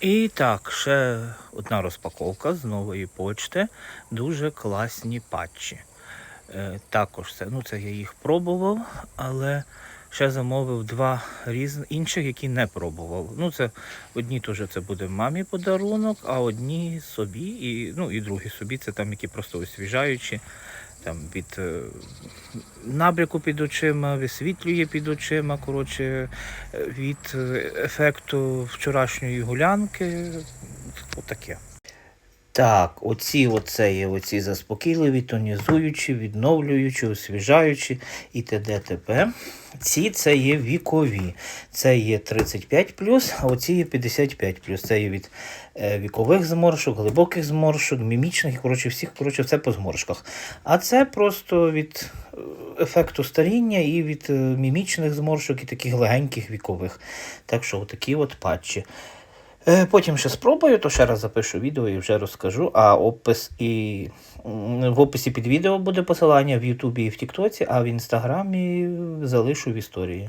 І так, ще одна розпаковка з нової почти. Дуже класні патчі. Е, також це, ну це я їх пробував, але ще замовив два різних інших, які не пробував. Ну, це одні теж це буде мамі подарунок, а одні собі, і, ну, і другі собі, це там які просто освіжаючі. Там від е, набряку під очима, висвітлює під очима, коротше, е, від е, ефекту вчорашньої гулянки. Отаке. Так, оці оце є оці заспокійливі, тонізуючі, відновлюючі, освіжаючі і т.д. т.п. Ці це є вікові. Це є 35, а оці є 55. Це є від е, вікових зморшок, глибоких зморшок, мімічних, коротше, всіх, коротше, все по зморшках. А це просто від е, ефекту старіння і від е, мімічних зморшок і таких легеньких вікових. Так що, отакі от патчі. Е, Потім ще спробую, то ще раз запишу відео і вже розкажу. А опис і в описі під відео буде посилання в Ютубі і в Тіктоці, а в інстаграмі залишу в історії.